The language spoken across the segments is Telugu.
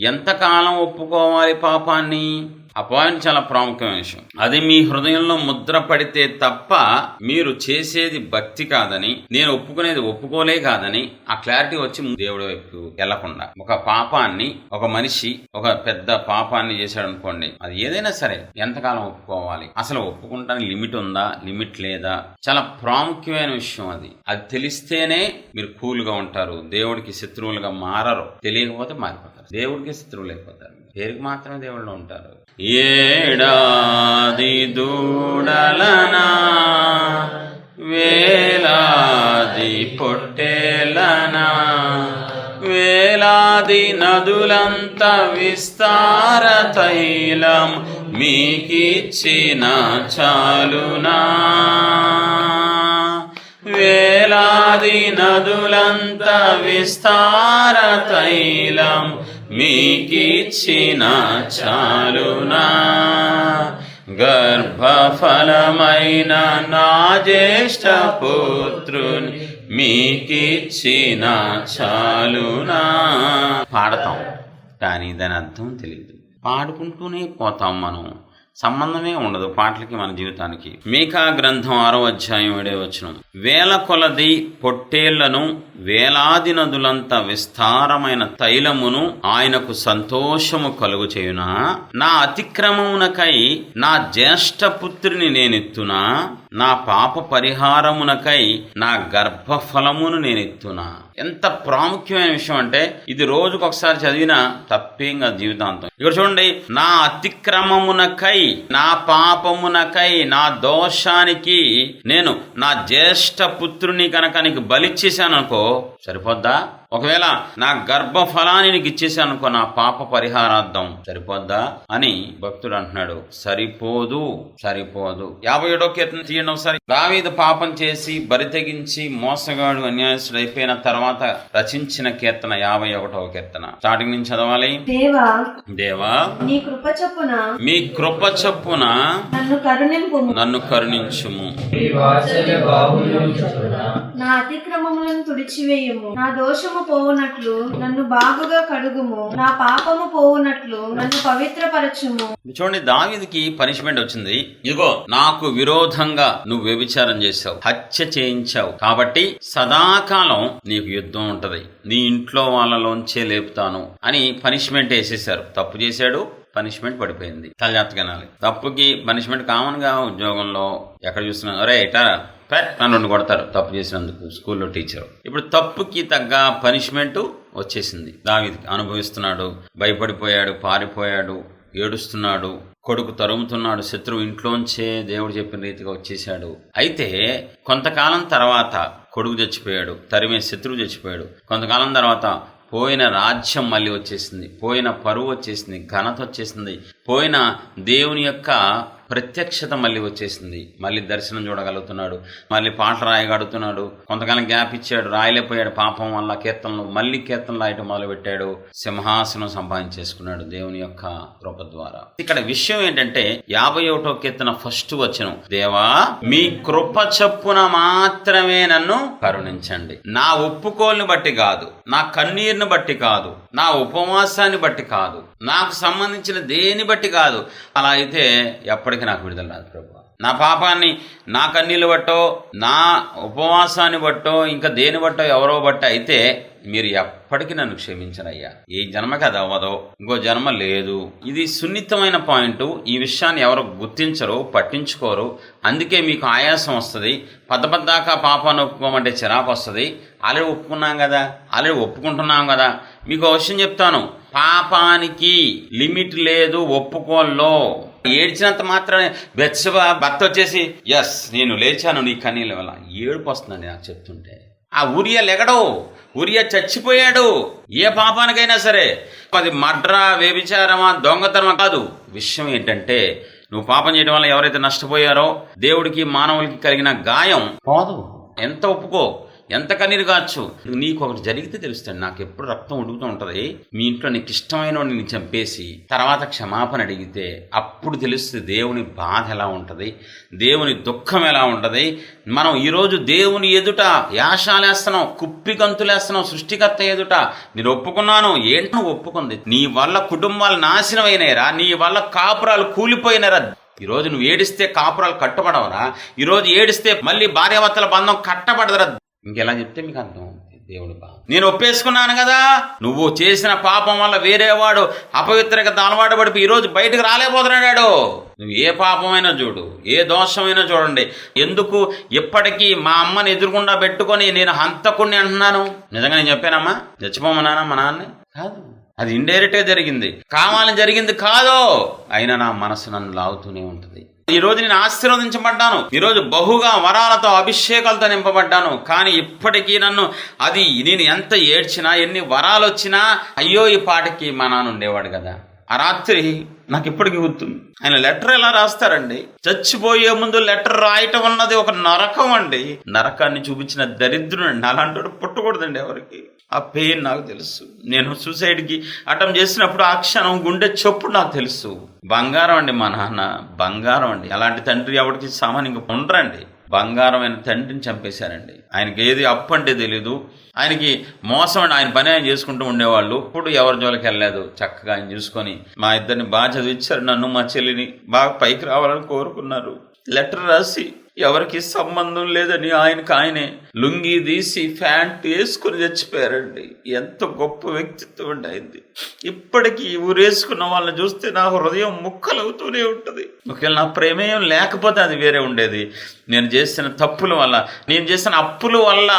ఎంతకాలం ఒప్పుకోవాలి పాపాన్ని? ఆ పాయింట్ చాలా ప్రాముఖ్యమైన విషయం. అది మీ హృదయంలో ముద్ర పడితే తప్ప మీరు చేసేది భక్తి కాదని నేను ఒప్పుకునేది ఒప్పుకోలే కాదని ఆ క్లారిటీ వచ్చి దేవుడి వైపు వెళ్ళకుండా ఒక పాపాన్ని ఒక మనిషి ఒక పెద్ద పాపాన్ని చేశాడు అనుకోండి అది ఏదైనా సరే ఎంతకాలం ఒప్పుకోవాలి? అసలు ఒప్పుకుంటానికి లిమిట్ ఉందా? లిమిట్ లేదా? చాలా ప్రాముఖ్యమైన విషయం అది. అది తెలిస్తేనే మీరు కూల్గా ఉంటారు. దేవుడికి శత్రువులుగా మారరు. తెలియకపోతే మారిపోతారు. దేవుడికి శత్రువులు అయిపోతారు పేరుకి మాత్రమే దేవుళ్ళు ఉంటారు. ఏడాది దూడలనా వేలాది పొట్టేలనా వేలాది నదులంత విస్తార తైలం మీకిచ్చిన చాలునా వేలాది నదులంత విస్తార తైలం మీకిచ్చిన చాలునా గర్భఫలమైన నా జ్యేష్ఠ పుత్రుని మీకిచ్చిన చాలునా. పాడతాం కానీ దాని అర్థం తెలియదు పాడుకుంటూనే పోతాం మనం. సంబంధమే ఉండదు పాటలకి మన జీవితానికి. మీకా గ్రంథం ఆరో అధ్యాయం ఏడే వచనం. వేల కొలది పొట్టేళ్ళను వేలాది నదులంత విస్తారమైన తైలమును ఆయనకు సంతోషము కలుగు చేయునా? నా అతిక్రమమునకై నా జ్యేష్ఠ పుత్రిని నేనెత్తునా? నా పాప పరిహారమునకై నా గర్భఫలమును నేనెత్తునా? ఎంత ప్రాముఖ్యమైన విషయం అంటే ఇది రోజుకు ఒకసారి చదివిన తప్పేం కాదు జీవితాంతం. ఇక్కడ చూడండి నా అతిక్రమమునకై నా పాపమునకై నా దోషానికి నేను నా జ్యేష్ఠ పుత్రుని కనుక నీకు బలిచ్చేసాను అనుకో సరిపోద్దా? ఒకవేళ నా గర్భఫలాన్ని నీకు ఇచ్చేసాను అనుకో నా పాప పరిహారార్థం సరిపోద్దా? అని భక్తుడు అంటున్నాడు. సరిపోదు సరిపోదు. యాభై ఏడో కీర్తన తీయండి ఒకసారి. దావీదు పాపం చేసి బరి తెగించి మోసగాడు అన్యాయస్తుడు అయిపోయిన తర్వాత రచించిన కీర్తన యాభై ఒకటవ కీర్తన. స్టార్టింగ్ నుంచి చదవాలి? దేవా దేవా నీ కృప చొప్పున మీ కృప చొప్పున నన్ను కరుణింపు నన్ను కరుణించుము. నా అతిక్రమములను తుడిచివేయము. నా దోషము పోవునట్లు నన్ను బాగుగా కడుగుము. నా పాపము పోవునట్లు నన్ను పవిత్రపరచుము. చూడండి దావీదుకి పనిష్మెంట్ వచ్చింది. ఇదిగో నాకు విరోధంగా నువ్వు వ్యభిచారం చేశావు హత్య చేయించావు. కాబట్టి సదాకాలం నీకు యుద్ధం ఉంటుంది. నీ ఇంట్లో వాళ్ళలోంచే లేపుతాను అని పనిష్మెంట్ వేసేసారు తప్పు చేశాడు పనిష్మెంట్ పడిపోయింది. చాలా జాగ్రత్తగా తప్పుకి పనిష్మెంట్ కామన్గా ఉద్యోగంలో ఎక్కడ చూస్తున్నా అరే ఇటారా పెట్ రెండు కొడతారు. తప్పు చేసినందుకు స్కూల్లో టీచర్. ఇప్పుడు తప్పుకి తగ్గ పనిష్మెంట్ వచ్చేసింది. దావీదికి అనుభవిస్తున్నాడు భయపడిపోయాడు పారిపోయాడు ఏడుస్తున్నాడు కొడుకు తరుముతున్నాడు శత్రువు ఇంట్లోంచే దేవుడు చెప్పిన రీతిగా వచ్చేసాడు అయితే కొంతకాలం తర్వాత కొడుకు చచ్చిపోయాడు తరిమే శత్రువు చచ్చిపోయాడు. కొంతకాలం తర్వాత పోయిన రాజ్యం మళ్ళీ వచ్చేసింది పోయిన పరువు వచ్చేసింది ఘనత వచ్చేసింది. పోయిన దేవుని యొక్క ప్రత్యక్షత మళ్ళీ వచ్చేసింది. మళ్ళీ దర్శనం చూడగలుగుతున్నాడు. మళ్ళీ పాటలు రాయగలుగుతున్నాడు కొంతకాలం గ్యాప్ ఇచ్చాడు. రాయలేకపోయాడు. పాపం వల్ల కీర్తనలు మళ్ళీ కీర్తనలు రాయటం మొదలుపెట్టాడు. సింహాసనం సంపాదించేసుకున్నాడు దేవుని యొక్క కృప ద్వారా. ఇక్కడ విషయం ఏంటంటే యాభై ఒకటో కీర్తన ఫస్ట్ వచనం. దేవా మీ కృప చప్పున మాత్రమే నన్ను కరుణించండి. నా ఒప్పుకోల్ని బట్టి కాదు నా కన్నీరుని బట్టి కాదు నా ఉపవాసాన్ని బట్టి కాదు నాకు సంబంధించిన దేని బట్టి కాదు. అలా అయితే ఎప్పటికీ నాకు విడుదల రాదు ప్రభు. నా పాపాన్ని నా కన్నీళ్ళు బట్టో నా ఉపవాసాన్ని బట్టో ఇంకా దేని బట్టో ఎవరో బట్టో అయితే మీరు ఎప్పటికీ నన్ను క్షమించరయ్యా ఈ జన్మకి అది అవ్వదో ఇంకో జన్మ లేదు. ఇది సున్నితమైన పాయింట్. ఈ విషయాన్ని ఎవరు గుర్తించరు పట్టించుకోరు అందుకే మీకు ఆయాసం వస్తుంది. పద్ద పద్దాకా పాపాన్ని ఒప్పుకోమంటే చిరాకు వస్తుంది. ఆల్రెడీ ఒప్పుకున్నాం కదా ఆల్రెడీ ఒప్పుకుంటున్నాం కదా. మీకు అవసరం విషయం చెప్తాను. పాపానికి లిమిట్ లేదు ఒప్పుకోల్లో. ఏడ్చినంత మాత్రమే బెత్సబా భర్త వచ్చేసి ఎస్ నేను లేచాను నీ కనీల వల్ల. ఏడుపు వస్తుందండి నాకు చెప్తుంటే. ఆ ఉరియా లెగడు ఉరియా చచ్చిపోయాడు. ఏ పాపానికైనా సరే. అది మడ్రా వ్యభిచారమా దొంగతనమా కాదు. విషయం ఏంటంటే నువ్వు పాపం చేయడం వల్ల ఎవరైతే నష్టపోయారో దేవుడికి మానవులకి కలిగిన గాయం పోదు ఎంత ఒప్పుకో. ఎంత కన్నీరు కావచ్చు నీకు ఒకటి జరిగితే తెలుస్తుంది నాకు ఎప్పుడు రక్తం ఉడుకుతూ ఉంటుంది. మీ ఇంట్లో నీకు ఇష్టమైన నేను చంపేసి తర్వాత క్షమాపణ అడిగితే అప్పుడు తెలుస్తుంది దేవుని బాధ ఎలా ఉంటుంది దేవుని దుఃఖం ఎలా ఉంటుంది. మనం ఈరోజు దేవుని ఎదుట యాశాలేస్తున్నాం కుప్పి గంతులేస్తున్నాం సృష్టికర్త ఎదుట. నేను ఒప్పుకున్నాను. ఏంటో? ఒప్పుకుంది. నీ వల్ల కుటుంబాలు నాశనం అయినాయిరా నీ వల్ల కాపురాలు కూలిపోయినరా? ఈరోజు నువ్వు ఏడిస్తే కాపురాలు కట్టబడవరా? ఈరోజు ఏడిస్తే మళ్ళీ భార్యాభర్తల బంధం కట్టబడదరా? ఇంకెలా చెప్తే మీకు అర్థం దేవుడు నేను ఒప్పేసుకున్నాను కదా నువ్వు చేసిన పాపం వల్ల వేరేవాడు అపవిత్రత అలవాటు పడిపి ఈరోజు బయటకు రాలేకపోతున్నాడు నువ్వు ఏ పాపమైనా చూడు ఏ దోషమైనా చూడండి. ఎందుకు? ఇప్పటికీ మా అమ్మని ఎదురుకుండా పెట్టుకొని నేను హంతకుణ్ణి అంటున్నాను. నిజంగా నేను చెప్పానమ్మా చచ్చిపోమన్నానా మా నాన్న కాదు. అది ఇండైరెక్ట్గా జరిగింది. కావాలని జరిగింది కాదో అయినా నా మనసు నన్ను లాగుతూనే ఉంటుంది. ఈ రోజు నేను ఆశీర్వదించబడ్డాను. ఈ రోజు బహుగా వరాలతో అభిషేకాలతో నింపబడ్డాను. కానీ ఇప్పటికీ నన్ను అది నేను ఎంత ఏడ్చినా ఎన్ని వరాలు వచ్చినా అయ్యో ఈ పాటకి మా నాన్న ఉండేవాడు కదా. ఆ రాత్రి నాకు ఇప్పటికీ గుర్తుంది. ఆయన లెటర్ ఎలా రాస్తారండి? చచ్చిపోయే ముందు లెటర్ రాయటం అన్నది ఒక నరకం అండి. నరకాన్ని చూపించిన దరిద్రుడు అండి. అలాంటి పుట్టకూడదండి ఎవరికి. ఆ పెయిన్ నాకు తెలుసు. నేను సూసైడ్కి అటెంప్ట్ చేసినప్పుడు ఆ క్షణం గుండె చొప్పుడు నాకు తెలుసు. బంగారం అండి మా నాన్న బంగారం అండి. అలాంటి తండ్రి ఎవరికి సామాన్యంగా ఉండరండి. బంగారమైన తండ్రిని చంపేశారండి. ఆయనకి ఏది అప్పు అంటే తెలీదు. ఆయనకి మోసం అండి. ఆయన పని ఆయన చేసుకుంటూ ఉండేవాళ్ళు. ఇప్పుడు ఎవరి జోలికి వెళ్ళలేదు. చక్కగా ఆయన చూసుకొని మా ఇద్దరిని బాగా చదివించారు. నన్ను మా చెల్లిని బాగా పైకి రావాలని కోరుకున్నారు. లెటర్ రాసి ఎవరికి సంబంధం లేదని ఆయనకు ఆయనే. లుంగి తీసి ఫ్యాంట్ వేసుకుని చచ్చిపోయారండి. ఎంత గొప్ప వ్యక్తిత్వం అండి అయింది ఇప్పటికీ ఊరేసుకున్న వాళ్ళని చూస్తే నా హృదయం ముక్కలవుతూనే ఉంటుంది. ఒకవేళ నా ప్రమేయం లేకపోతే అది వేరే ఉండేది. నేను చేసిన తప్పుల వల్ల నేను చేసిన అప్పుల వల్ల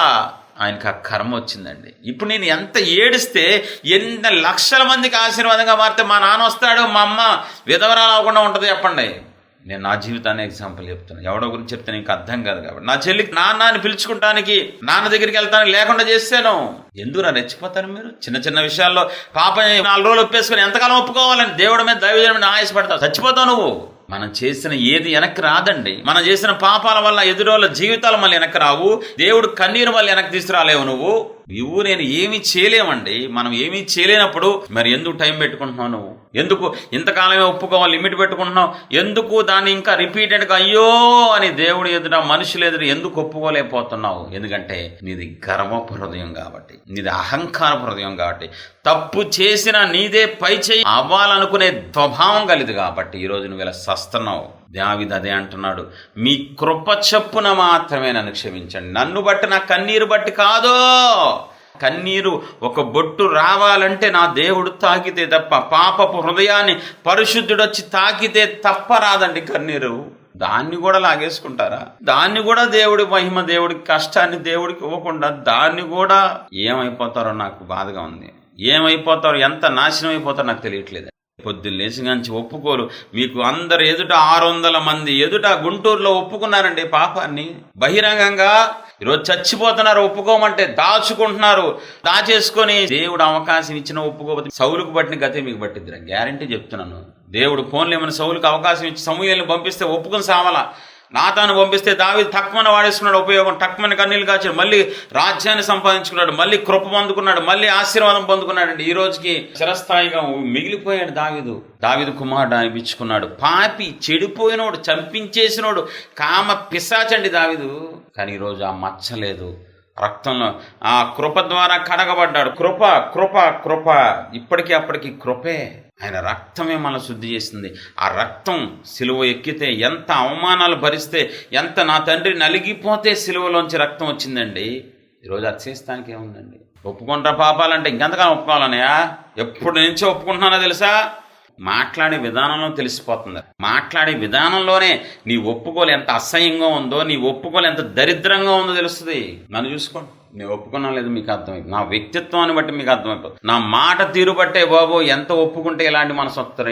ఆయనకు ఆ కర్మ వచ్చిందండి. ఇప్పుడు నేను ఎంత ఏడిస్తే ఎన్ని లక్షల మందికి ఆశీర్వాదంగా మారితే మా నాన్న వస్తాడు మా అమ్మ విధవరాలు అవ్వకుండా ఉంటుంది చెప్పండి. నేను నా జీవితాన్ని ఎగ్జాంపుల్ చెప్తున్నాను ఎవడో గురించి చెప్తే నీకు అర్థం కాదు కాబట్టి. నా చెల్లికి నాన్న అని పిలుచుకుంటానికి నాన్న దగ్గరికి వెళ్తానికి లేకుండా చేస్తాను. ఎందుకు నా రెచ్చిపోతారు మీరు? చిన్న చిన్న విషయాల్లో పాప నాలుగు రోజులు ఒప్పేసుకుని ఎంతకాలం ఒప్పుకోవాలని దేవుడి మీద దైవజనం మీద ఆయాసపడతావు? చచ్చిపోతావు నువ్వు. మనం చేసిన ఏది వెనక్కి రాదండి. మనం చేసిన పాపాల వల్ల ఎదురోళ్ళ జీవితాలు మళ్ళీ వెనక్కి రావు. దేవుడు కన్నీరు వల్ల వెనక్కి తీసుకురాలేవు నువ్వు. నువ్వు నేను ఏమీ చేయలేమండి. మనం ఏమీ చేయలేనప్పుడు మరి ఎందుకు టైం పెట్టుకుంటున్నావు నువ్వు? ఎందుకు ఇంతకాలమే ఒప్పుకోవాలి లిమిట్ పెట్టుకుంటున్నావు? ఎందుకు దాన్ని ఇంకా రిపీటెడ్గా అయ్యో అని దేవుడు ఎదుట మనుషులు ఎదురు ఎందుకు ఒప్పుకోలేకపోతున్నావు? ఎందుకంటే నీది గర్వపు హృదయం కాబట్టి నీది అహంకార హృదయం కాబట్టి. తప్పు చేసిన నీదే పై చేయి అవ్వాలనుకునే స్వభావం కలిది కాబట్టి ఈరోజు నువ్వు ఇలా సస్తున్నావు. దావిది అదే అంటున్నాడు మీ కృప చెప్పున మాత్రమే నన్ను క్షమించండి. నన్ను బట్టి నా కన్నీరు బట్టి కాదో కన్నీరు ఒక బొట్టు రావాలంటే నా దేవుడు తాకితే తప్ప పాపపు హృదయాన్ని పరిశుద్ధుడొచ్చి తాకితే తప్ప రాదండి కన్నీరు. దాన్ని కూడా లాగేసుకుంటారా? దాన్ని కూడా దేవుడి మహిమ దేవుడికి కష్టాన్ని దేవుడికి ఇవ్వకుండా దాన్ని కూడా ఏమైపోతారో నాకు బాధగా ఉంది. ఏమైపోతారో ఎంత నాశనం అయిపోతారో నాకు తెలియట్లేదు. పొద్దున్న లేచిగాంచి ఒప్పుకోరు. మీకు అందరు ఎదుట ఆరు వందల మంది ఎదుట గుంటూరులో ఒప్పుకున్నారండి పాపాన్ని. బహిరంగంగా ఈరోజు చచ్చిపోతున్నారు ఒప్పుకోమంటే దాచుకుంటున్నారు. దాచేసుకొని దేవుడు అవకాశం ఇచ్చిన ఒప్పుకోకపోతే సౌలుకు పట్టిన గతి మీకు పట్టిద్దిరా? గ్యారంటీ చెప్తున్నాను. దేవుడు ఫోన్లు ఏమైనా సౌలుకు అవకాశం ఇచ్చి సమూహాలను పంపిస్తే ఒప్పుకొని సామలా నాతాను పంపిస్తే దావి తక్కువన వాడేసుకున్నాడు ఉపయోగం టక్మని కన్నీళ్ళు కాచాడు మళ్ళీ రాజ్యాన్ని సంపాదించుకున్నాడు మళ్ళీ కృప పొందుకున్నాడు మళ్ళీ ఆశీర్వాదం పొందుకున్నాడండి. ఈ రోజుకి చిరస్థాయిగా మిగిలిపోయాడు దావిదు. దావిదు కుమారుడు అనిపించుకున్నాడు. పాపి చెడిపోయినోడు చంపించేసినోడు కామ పిశాచండి దావిదు. కానీ ఈరోజు ఆ మచ్చ లేదు. రక్తంలో ఆ కృప ద్వారా కడగబడ్డాడు. కృప కృప కృప. ఇప్పటికీ అప్పటికి కృపే. ఆయన రక్తమే మన శుద్ధి చేసింది. ఆ రక్తం సిలువ ఎక్కితే ఎంత అవమానాలు భరిస్తే ఎంత నా తండ్రి నలిగిపోతే సిలువలోంచి రక్తం వచ్చిందండి. ఈరోజు అతిశేస్తానికి ఏముందండి? ఒప్పుకుంటా పాపాలంటే ఇంకెంతకాలం ఒప్పుకోవాలనయా ఎప్పుడు నుంచో ఒప్పుకుంటున్నానో తెలుసా? మాట్లాడే విధానంలో తెలిసిపోతుంది. మాట్లాడే విధానంలోనే నీ ఒప్పుకోలు ఎంత అసహ్యంగా ఉందో నీ ఒప్పుకోలు ఎంత దరిద్రంగా ఉందో తెలుస్తుంది. నన్ను చూసుకోండి. నేను ఒప్పుకున్నా లేదు మీకు అర్థమైంది నా వ్యక్తిత్వాన్ని బట్టి మీకు అర్థమైపోతుంది. నా మాట తీరు బట్టే బాబు ఎంత ఒప్పుకుంటే ఇలాంటి మనసు వస్తారు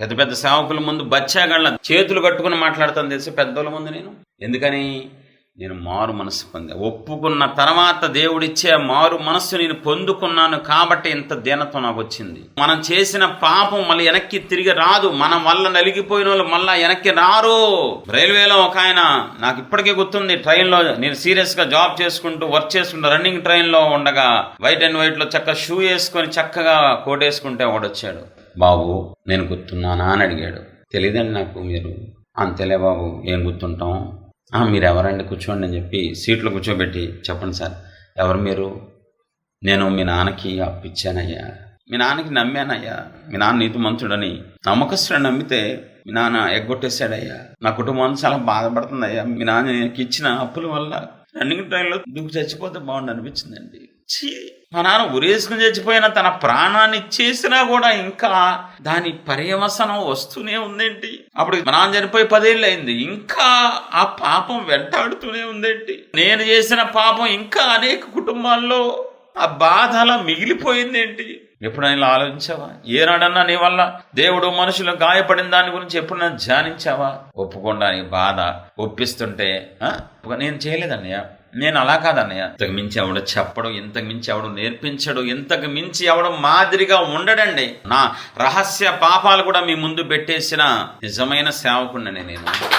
పెద్ద పెద్ద సేవకుల ముందు బచ్చాగళ్ళ చేతులు కట్టుకుని మాట్లాడతాను తెలిసి పెద్దోళ్ళ ముందు నేను? ఎందుకని? నేను మారు మనసు పొందా ఒప్పుకున్న తర్వాత దేవుడిచ్చే మారు మనస్సు నేను పొందుకున్నాను కాబట్టి ఇంత దీనత్వం నాకు వచ్చింది. మనం చేసిన పాపం మళ్ళీ వెనక్కి తిరిగి రాదు. మన వల్ల నలిగిపోయిన వాళ్ళు మళ్ళీ వెనక్కి రారు. రైల్వేలో ఒక ఆయన నాకు ఇప్పటికే గుర్తుంది ట్రైన్లో నేను సీరియస్గా జాబ్ చేసుకుంటూ వర్క్ చేసుకుంటూ రన్నింగ్ ట్రైన్లో ఉండగా వైట్ అండ్ వైట్లో చక్కగా షూ వేసుకొని చక్కగా కోట్ వేసుకుంటే ఒకడు వచ్చాడు. బాబు నేను గుర్తున్నానా? అని అడిగాడు. తెలియదండి నాకు మీరు. అంతేలే బాబు ఏం గుర్తుంటాం? మీరు ఎవరండి కూర్చోండి అని చెప్పి సీట్లో కూర్చోబెట్టి చెప్పండి సార్. ఎవరు మీరు? నేను మీ నాన్నకి అప్పిచ్చానయ్యా. మీ నాన్నకి నమ్మానయ్యా. మీ నాన్న నీతి మంతుడని నమ్మకస్తుడు నమ్మితే మీ నాన్న ఎగ్గొట్టేశాడయ్యా. నా కుటుంబం చాలా చాలా బాధపడుతుందయ్యా. మీ నాన్న ఇచ్చిన అప్పుల వల్ల రన్నింగ్ ట్రైన్లో దుక్కు చచ్చిపోతే బాగుండు అనిపించిందండి. చీ మా నాన్న ఉరేసుకుని చచ్చిపోయిన తన ప్రాణాన్ని ఇచ్చేసినా కూడా ఇంకా దాని పర్యవసనం వస్తూనే ఉందేంటి? అప్పుడు మా నాన్న చనిపోయి పదేళ్ళు అయింది. ఇంకా ఆ పాపం వెంటాడుతూనే ఉందేంటి? నేను చేసిన పాపం ఇంకా అనేక కుటుంబాల్లో ఆ బాధ అలా మిగిలిపోయిందేంటి? ఎప్పుడైనా ఆలోచించావా? ఏనాడన్నా నీ వల్ల దేవుడు మనుషులు గాయపడిన దాని గురించి ఎప్పుడైనా ధ్యానించావా? ఒప్పుకోడానికి నీ బాధ ఒప్పిస్తుంటే నేను చేయలేదన్నయ్య. నేను అలా కాదన్నయ్య. ఇంతకు మించి ఆవిడ చెప్పడు ఇంతకు మించి ఆవిడ నేర్పించడు ఇంతకు మించి ఆవిడ మాదిరిగా ఉండడండి. నా రహస్య పాపాలు కూడా మీ ముందు పెట్టేసిన నిజమైన సేవకుడిని నేను.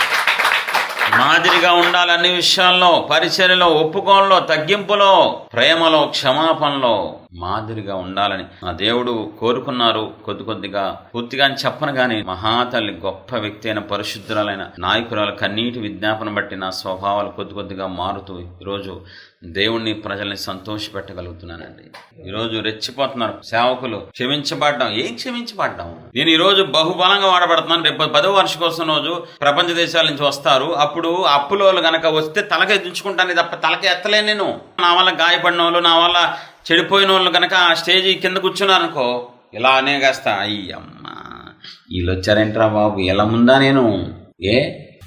మాదిరిగా ఉండాలి అన్ని విషయాల్లో పరిచర్యలో ఒప్పుకోనలో తగ్గింపులో ప్రేమలో క్షమాపణలో మాదిరిగా ఉండాలని నా దేవుడు కోరుకున్నారు. కొద్ది కొద్దిగా పూర్తిగా అని చెప్పను కానీ మహాతల్లి గొప్ప వ్యక్తి అయిన పరిశుద్ధురాలైన నాయకురాల కన్నీటి విజ్ఞాపన బట్టి నా స్వభావాలు కొద్ది కొద్దిగా మారుతూ ఈరోజు దేవుణ్ణి ప్రజల్ని సంతోషపెట్టగలుగుతున్నానండి. ఈరోజు రెచ్చిపోతున్నారు సేవకులు. క్షమించబడ్డం. ఏం క్షమించబడ్డం? నేను ఈరోజు బహుబలంగా వాడబడుతున్నాను. రేపు పదో వార్షికోత్సవం రోజు ప్రపంచ దేశాల నుంచి వస్తారు. అప్పుడు అప్పులోలు గనక వస్తే తలకే దించుకుంటాను తప్ప తలకే ఎత్తలేను నేను. నా వల్ల గాయపడిన వాళ్ళు నా వల్ల చెడిపోయిన వాళ్ళు కనుక ఆ స్టేజ్ కింద కూర్చున్నారనుకో ఇలా అనేగాస్తా అయ్యమ్మా వీళ్ళు వచ్చారేంట్రా బాబు? ఎలా ముందా నేను? ఏ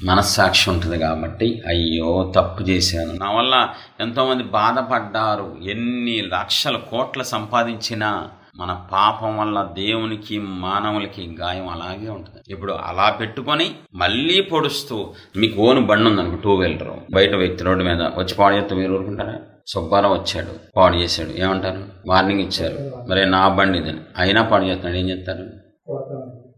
మనస్సాక్షి ఉంటుంది కాబట్టి అయ్యో తప్పు చేశాను. నా వల్ల ఎంతోమంది బాధపడ్డారు. ఎన్ని లక్షల కోట్ల సంపాదించినా మన పాపం వల్ల దేవునికి మానవులకి గాయం అలాగే ఉంటుంది. ఇప్పుడు అలా పెట్టుకొని మళ్ళీ పొడుస్తూ మీకు ఓను బండి ఉందనుకో టూ వీలర్ బయట వ్యక్తి రోడ్డు మీద వచ్చి పాడు చేస్తే మీరు ఊరుకుంటారా? సుబ్బారావు వచ్చాడు. పాడు చేశాడు. ఏమంటారు? వార్నింగ్ ఇచ్చారు. మరి నా బండి ఇదని అయినా పాడు చేస్తున్నాడు. ఏం చెప్తారు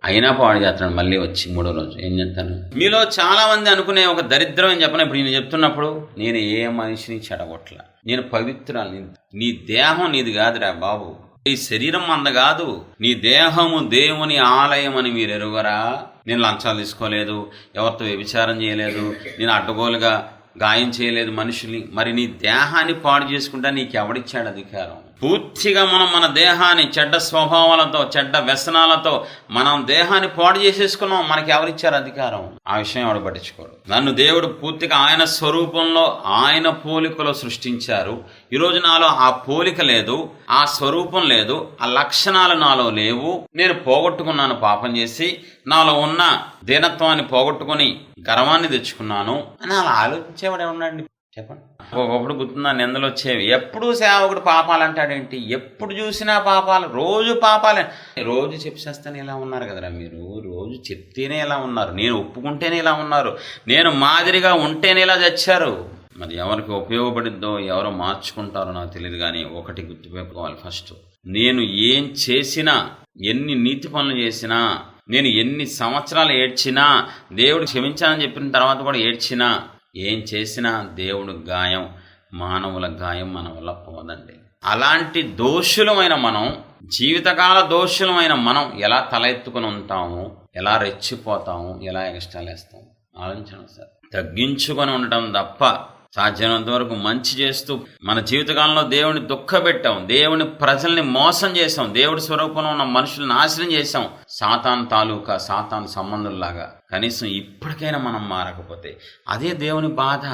అయినా పాడు చేస్తున్నాడు. మళ్ళీ వచ్చి మూడో రోజు. ఏం చేస్తాను మీలో చాలా మంది అనుకునే ఒక దరిద్రం అని చెప్పిన? ఇప్పుడు నేను చెప్తున్నప్పుడు నేను ఏ మనిషిని చెడగొట్ల. నేను పవిత్రాలు. నీ దేహం నీది కాదురా బాబు. ఈ శరీరం మంద కాదు. నీ దేహము దేవుని ఆలయం అని మీరు ఎరుగరా? నేను లంచాలు తీసుకోలేదు. ఎవరితో వ్యభిచారం చేయలేదు. నేను అడ్డగోలుగా గాయం చేయలేదు మనుషుల్ని మరి నీ దేహాన్ని పాడు చేసుకుంటా నీకు ఎవడిచ్చాడు అధికారం? పూర్తిగా మనం మన దేహాన్ని చెడ్డ స్వభావాలతో చెడ్డ వ్యసనాలతో మనం దేహాన్ని పాడు చేసేసుకున్నాం. మనకి ఎవరిచ్చారు అధికారం? ఆ విషయం ఎవడు పట్టించుకోడు. నన్ను దేవుడు పూర్తిగా ఆయన స్వరూపంలో ఆయన పోలికలో సృష్టించారు. ఈరోజు నాలో ఆ పోలిక లేదు ఆ స్వరూపం లేదు ఆ లక్షణాలు నాలో లేవు. నేను పోగొట్టుకున్నాను పాపం చేసి నాలో ఉన్న దీనత్వాన్ని పోగొట్టుకొని గర్వాన్ని తెచ్చుకున్నాను. అని అలా ఆలోచించేవాడు ఏమన్నాడు చెప్పండి. ఒకప్పుడు గుర్తున్నా నిందలు వచ్చేవి. ఎప్పుడు సేవకుడు పాపాలు అంటాడేంటి? ఎప్పుడు చూసినా పాపాలు రోజు పాపాలే. రోజు చెప్పేస్తేనే ఇలా ఉన్నారు కదరా మీరు. రోజు చెప్తేనే ఇలా ఉన్నారు. నేను ఒప్పుకుంటేనే ఇలా ఉన్నారు. నేను మాదిరిగా ఉంటేనే ఇలా చచ్చారు మరి ఎవరికి ఉపయోగపడిద్దో ఎవరో మార్చుకుంటారో నాకు తెలియదు కానీ ఒకటి గుర్తుపెట్టుకోవాలి ఫస్ట్. నేను ఏం చేసినా ఎన్ని నీతి పనులు చేసినా నేను ఎన్ని సంవత్సరాలు ఏడ్చినా దేవుడు క్షమించానని చెప్పిన తర్వాత కూడా ఏడ్చినా ఏం చేసినా దేవుడు గాయం మానవుల గాయం మన వల్ల పోదండి. అలాంటి దోషులమైన మనం జీవితకాల దోషులమైన మనం ఎలా తలెత్తుకుని ఉంటాము ఎలా రెచ్చిపోతాము ఎలా ఎగస్టాలేస్తాము ఆలోచించండి సార్ తగ్గించుకొని ఉండటం తప్ప సాధ్యమైనంత వరకు మంచి చేస్తూ మన జీవితకాలంలో దేవుని దుఃఖపెట్టాం. దేవుని ప్రజల్ని మోసం చేసాం దేవుడి స్వరూపంలో ఉన్న మనుషులను నాశనం చేసాం సాతాన్ తాలూకా సాతాన్ సంబంధుల్లాగా కనీసం ఇప్పటికైనా మనం మారకపోతే అదే దేవుని బాధ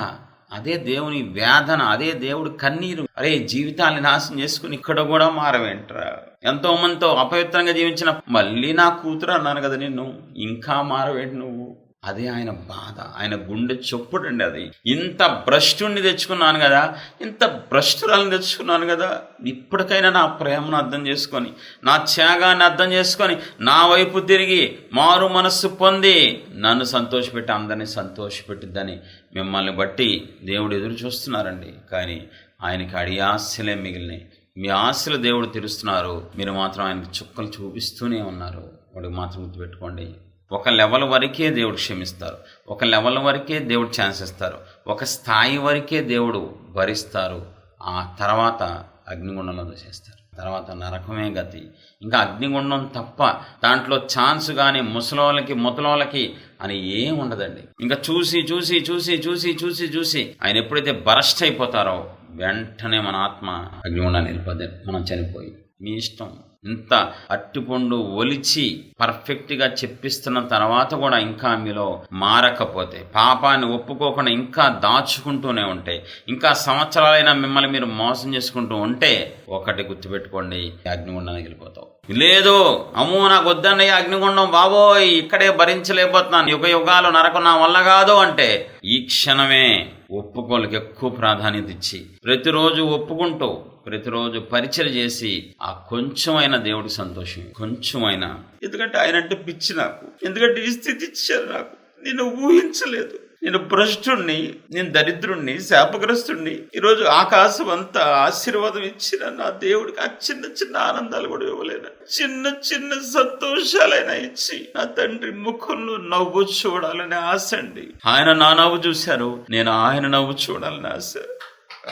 అదే దేవుని వేదన అదే దేవుడు కన్నీరు. అరే జీవితాన్ని నాశనం చేసుకుని ఇక్కడ కూడా మారవేంట్రా? ఎంతో మందితో అపవిత్రంగా జీవించిన మళ్ళీ నా కూతురు అన్నాను కదా నిన్ను. ఇంకా మారవేంటి నువ్వు? అదే ఆయన బాధ. ఆయన గుండె చొప్పుడండి అది. ఇంత భ్రష్టుని తెచ్చుకున్నాను కదా ఇంత భ్రష్టురాలను తెచ్చుకున్నాను కదా ఇప్పటికైనా నా ప్రేమను అర్థం చేసుకొని నా త్యాగాన్ని అర్థం చేసుకొని నా వైపు తిరిగి మారు మనస్సు పొంది నన్ను సంతోషపెట్టి అందరినీ సంతోషపెట్టిద్దని మిమ్మల్ని బట్టి దేవుడు ఎదురు చూస్తున్నారండి. కానీ ఆయనకి అడి ఆశలే మిగిలినాయి. మీ ఆశలు దేవుడు తెరుస్తున్నారు. మీరు మాత్రం ఆయనకి చుక్కలు చూపిస్తూనే ఉన్నారు. వాడికి మాత్రం గుర్తుపెట్టుకోండి. ఒక లెవెల్ వరకే దేవుడు క్షమిస్తారు. ఒక లెవెల్ వరకే దేవుడు ఛాన్స్ ఇస్తారు. ఒక స్థాయి వరకే దేవుడు భరిస్తారు. ఆ తర్వాత అగ్నిగుండంలో చేస్తారు. తర్వాత నరకమే గతి. ఇంకా అగ్నిగుండం తప్ప దాంట్లో ఛాన్స్ కానీ ముసలోళ్ళకి ముతలోళ్ళకి అని ఏం ఉండదండి. ఇంకా చూసి చూసి చూసి చూసి చూసి చూసి ఆయన ఎప్పుడైతే బరస్ట్ అయిపోతారో వెంటనే మన ఆత్మ అగ్నిగుండాన్ని వెళ్ళిపోద్ది మనం చనిపోయి మీ ఇష్టం. ఇంత అట్టిపండు ఒలిచి పర్ఫెక్ట్గా చెప్పిస్తున్న తర్వాత కూడా ఇంకా మీలో మారకపోతే పాపాన్ని ఒప్పుకోకుండా ఇంకా దాచుకుంటూనే ఉంటాయి ఇంకా సంవత్సరాలైనా మిమ్మల్ని మీరు మోసం చేసుకుంటూ ఉంటే ఒకటి గుర్తుపెట్టుకోండి అగ్నిగుండానికి వెళ్ళిపోతావు. లేదు అమ్మో నాకు వద్దన్నయ్య అగ్నిగుండం బాబోయ్ ఇక్కడే భరించలేకపోతున్నాను యుగ యుగాలు నరకం నా వల్ల కాదు అంటే ఈ క్షణమే ఒప్పుకోలకి ఎక్కువ ప్రాధాన్యత ఇచ్చి ప్రతిరోజు ఒప్పుకుంటూ ప్రతిరోజు పరిచయం చేసి ఆ కొంచెమైనా దేవుడి సంతోషం కొంచెమైనా. ఎందుకంటే ఆయన అంటే పిచ్చి నాకు. ఎందుకంటే ఈ స్థితి ఇచ్చారు నాకు. నేను ఊహించలేదు. నేను భ్రష్టుణ్ణి నేను దరిద్రుణ్ణి శాపగ్రస్తుణ్ణి ఈరోజు ఆకాశం అంతా ఆశీర్వాదం ఇచ్చిన నా దేవుడికి ఆ చిన్న చిన్న ఆనందాలు కూడా ఇవ్వలేను. చిన్న చిన్న సంతోషాలైనా ఇచ్చి నా తండ్రి ముఖంలో నవ్వు చూడాలని ఆశ అండి. ఆయన నా నవ్వు చూశారు నేను ఆయన నవ్వు చూడాలని ఆశ.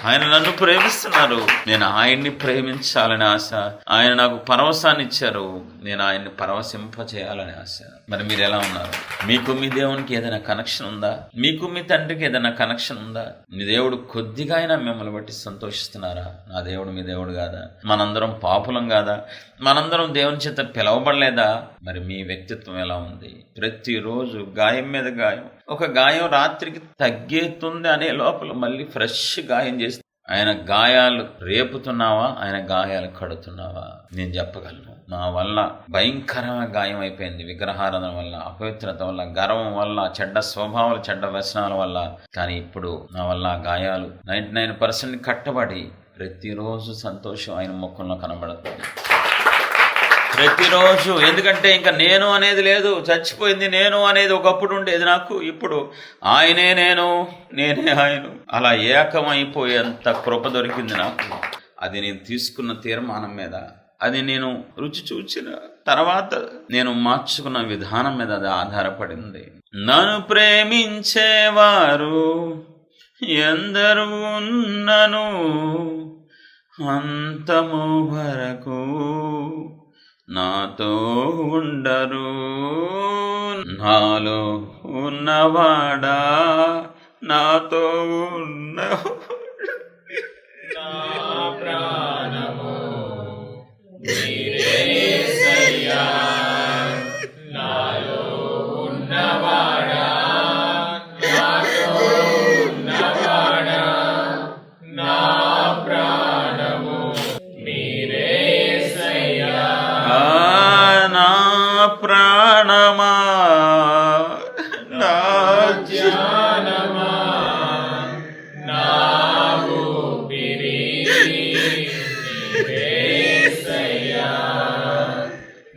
ఆయన నన్ను ప్రేమిస్తున్నారు నేను ఆయన్ని ప్రేమించాలని ఆశ. ఆయన నాకు పరవశాన్ని ఇచ్చారు నేను ఆయన్ని పరవశింప చేయాలని ఆశ. మరి మీరు ఎలా ఉన్నారు? మీకు మీ దేవునికి ఏదైనా కనెక్షన్ ఉందా? మీకు మీ తండ్రికి ఏదైనా కనెక్షన్ ఉందా? మీ దేవుడు కొద్దిగా అయినా మిమ్మల్ని బట్టి సంతోషిస్తున్నారా? నా దేవుడు మీ దేవుడు కాదా? మనందరం పాపులం కాదా? మనందరం దేవుని చేత పిలవబడలేదా? మరి మీ వ్యక్తిత్వం ఎలా ఉంది? ప్రతిరోజు గాయం మీద గాయం. ఒక గాయం రాత్రికి తగ్గేతుంది అనే లోపల మళ్ళీ ఫ్రెష్ గాయం చేసి ఆయన గాయాలు రేపుతున్నావా? ఆయన గాయాలు కడుతున్నావా? నేను చెప్పగలను. నా వల్ల భయంకరమైన గాయం అయిపోయింది విగ్రహారాధన వల్ల అపవిత్రత వల్ల గర్వం వల్ల చెడ్డ స్వభావాలు చెడ్డ వ్యసనాల వల్ల. కానీ ఇప్పుడు నా వల్ల గాయాలు నైంటీ నైన్ పర్సెంట్ కట్టబడి ప్రతిరోజు సంతోషం ఆయన ముఖంలో కనబడుతుంది. ప్రతిరోజు. ఎందుకంటే ఇంకా నేను అనేది లేదు. చచ్చిపోయింది నేను అనేది ఒకప్పుడు ఉండేది నాకు. ఇప్పుడు ఆయనే నేను నేనే ఆయన. అలా ఏకమైపోయేంత కృప దొరికింది నాకు. అది నేను తీసుకున్న తీర్మానం మీద అది నేను రుచి చూచిన తర్వాత నేను మార్చుకున్న విధానం మీద అది ఆధారపడింది. నన్ను ప్రేమించేవారు ఎందరు ఉన్నను అంతము వరకు నాతో ఉండరు. నాలో ఉన్నవాడా? నాతో ఉన్న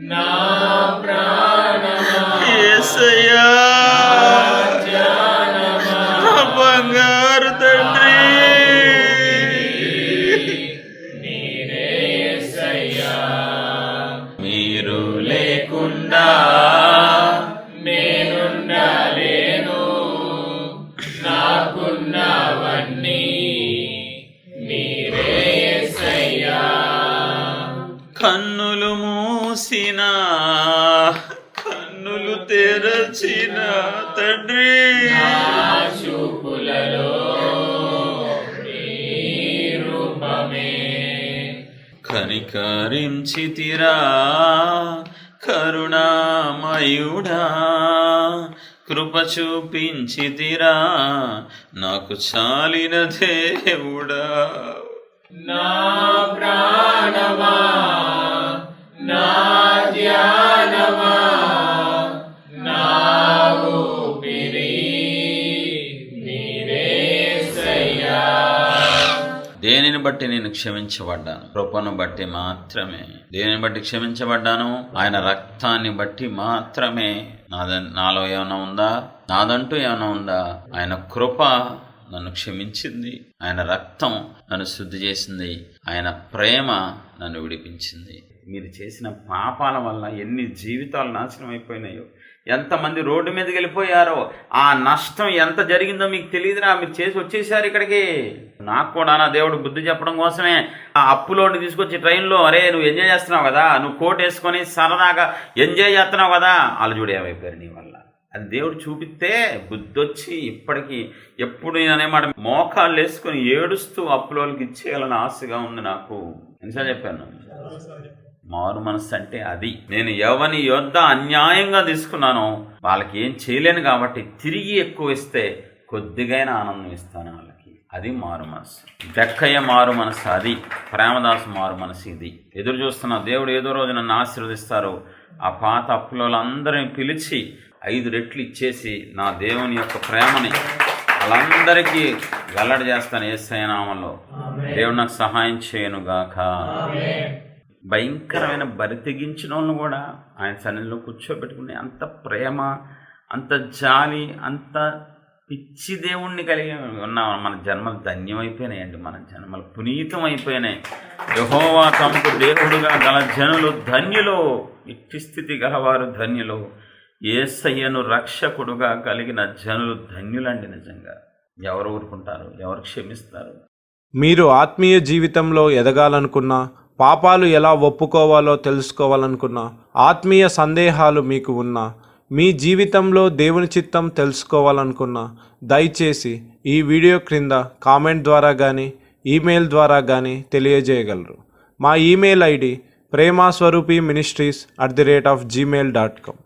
Now. కనికరించితిరా కరుణామయుడా కృప చూపించితిరా నాకు చాలిన దేవుడా. నా ప్రాణమా నా బట్టి నేను క్షమించబడ్డాను. కృపను బట్టి మాత్రమే. దేనిని బట్టి క్షమించబడ్డాను? ఆయన రక్తాన్ని బట్టి మాత్రమే. నాద నాలో ఏమైనా ఉందా? నాదంటూ ఏమైనా ఉందా? ఆయన కృప నన్ను క్షమించింది. ఆయన రక్తం నన్ను శుద్ధి చేసింది. ఆయన ప్రేమ నన్ను విడిపించింది. మీరు చేసిన పాపాల వల్ల ఎన్ని జీవితాలు నాశనం అయిపోయినాయో ఎంతమంది రోడ్డు మీదకి వెళ్ళిపోయారో ఆ నష్టం ఎంత జరిగిందో మీకు తెలియదురా. మీరు చేసి వచ్చేసారు ఇక్కడికి. నాకు కూడా నా దేవుడు బుద్ధి చెప్పడం కోసమే. ఆ అప్పులోని తీసుకొచ్చి ట్రైన్లో అరే నువ్వు ఎంజాయ్ చేస్తున్నావు కదా నువ్వు కోట్ వేసుకొని సరదాగా ఎంజాయ్ చేస్తున్నావు కదా వాళ్ళు చూడు ఏమైపోయారు నీ వల్ల. అది దేవుడు చూపిస్తే బుద్ధొచ్చి ఇప్పటికీ ఎప్పుడు నేను అనేమాట మోకాళ్ళు వేసుకొని ఏడుస్తూ అప్పులోకి ఇచ్చేయాలని ఆశగా ఉంది నాకు. ఎన్నిసార్లు చెప్పాను? మారు మనస్సు అంటే అది. నేను ఎవని యొద్ద అన్యాయంగా తీసుకున్నానో వాళ్ళకి ఏం చేయలేను కాబట్టి తిరిగి ఎక్కువ ఇస్తే కొద్దిగైనా ఆనందం ఇస్తాను వాళ్ళకి. అది మారు మనసు దక్కయ్య మారు మనసు అది ప్రేమదాసు మారు మనసు ఇది. ఎదురు చూస్తున్న దేవుడు ఏదో రోజు నన్ను ఆశీర్వదిస్తారు ఆ పాత అప్పులందరిని పిలిచి ఐదు రెట్లు ఇచ్చేసి నా దేవుని యొక్క ప్రేమని వాళ్ళందరికీ వెల్లడి చేస్తాను ఏ నామంలో. దేవుడు నాకు సహాయం చేయనుగాక భయంకరమైన బరి తెగించిన వాళ్ళను కూడా ఆయన సన్నిధిలో కూర్చోబెట్టుకుని అంత ప్రేమ అంత జాలి అంత పిచ్చి దేవుణ్ణి కలిగి ఉన్న మన జన్మలు ధన్యమైపోయినాయండి మన జన్మలు పునీతం అయిపోయినాయి యహోవా తమకు దేవుడుగా గల జనులు ధన్యులు ఇట్టి స్థితి గలవారు ధన్యులు. ఏసయ్యను రక్షకుడుగా కలిగిన జనులు ధన్యులండి నిజంగా. ఎవరు ఊరుకుంటారు? ఎవరు క్షమిస్తారు? మీరు ఆత్మీయ జీవితంలో ఎదగాలనుకున్నా పాపాలు ఎలా ఒప్పుకోవాలో తెలుసుకోవాలనుకున్నా ఆత్మీయ సందేహాలు మీకు ఉన్నా మీ జీవితంలో దేవుని చిత్తం తెలుసుకోవాలనుకున్నా దయచేసి ఈ వీడియో క్రింద కామెంట్ ద్వారా కానీ ఈమెయిల్ ద్వారా కానీ తెలియజేయగలరు. మా email ID Premaswaroopi ministries at the rate of Gmail dot com.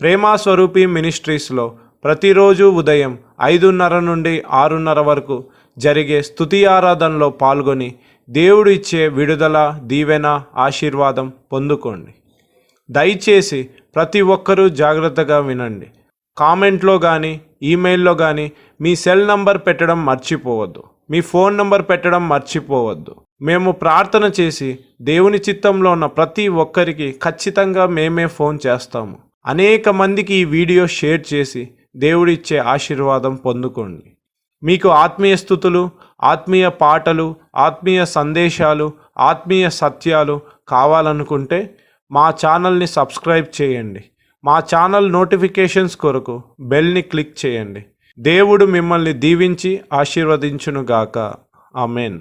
Premaswaroopi మినిస్ట్రీస్లో ప్రతిరోజు ఉదయం ఐదున్నర నుండి ఆరున్నర వరకు జరిగే స్థుతి ఆరాధనలో పాల్గొని దేవుడు ఇచ్చే విడుదల దీవెన ఆశీర్వాదం పొందుకోండి. దయచేసి ప్రతి ఒక్కరూ జాగ్రత్తగా వినండి. కామెంట్లో కానీ ఈమెయిల్లో కానీ మీ సెల్ నంబర్ పెట్టడం మర్చిపోవద్దు. మీ ఫోన్ నంబర్ పెట్టడం మర్చిపోవద్దు. మేము ప్రార్థన చేసి దేవుని చిత్తంలో ఉన్న ప్రతి ఒక్కరికి ఖచ్చితంగా మేమే ఫోన్ చేస్తాము. అనేక మందికి ఈ వీడియో షేర్ చేసి దేవుడిచ్చే ఆశీర్వాదం పొందుకోండి. మీకు ఆత్మీయ స్థుతులు ఆత్మీయ పాటలు ఆత్మీయ సందేశాలు ఆత్మీయ సత్యాలు కావాలనుకుంటే మా ఛానల్ని సబ్స్క్రైబ్ చేయండి. మా ఛానల్ నోటిఫికేషన్స్ కొరకు బెల్ని క్లిక్ చేయండి. దేవుడు మిమ్మల్ని దీవించి ఆశీర్వదించునుగాక. ఆమెన్.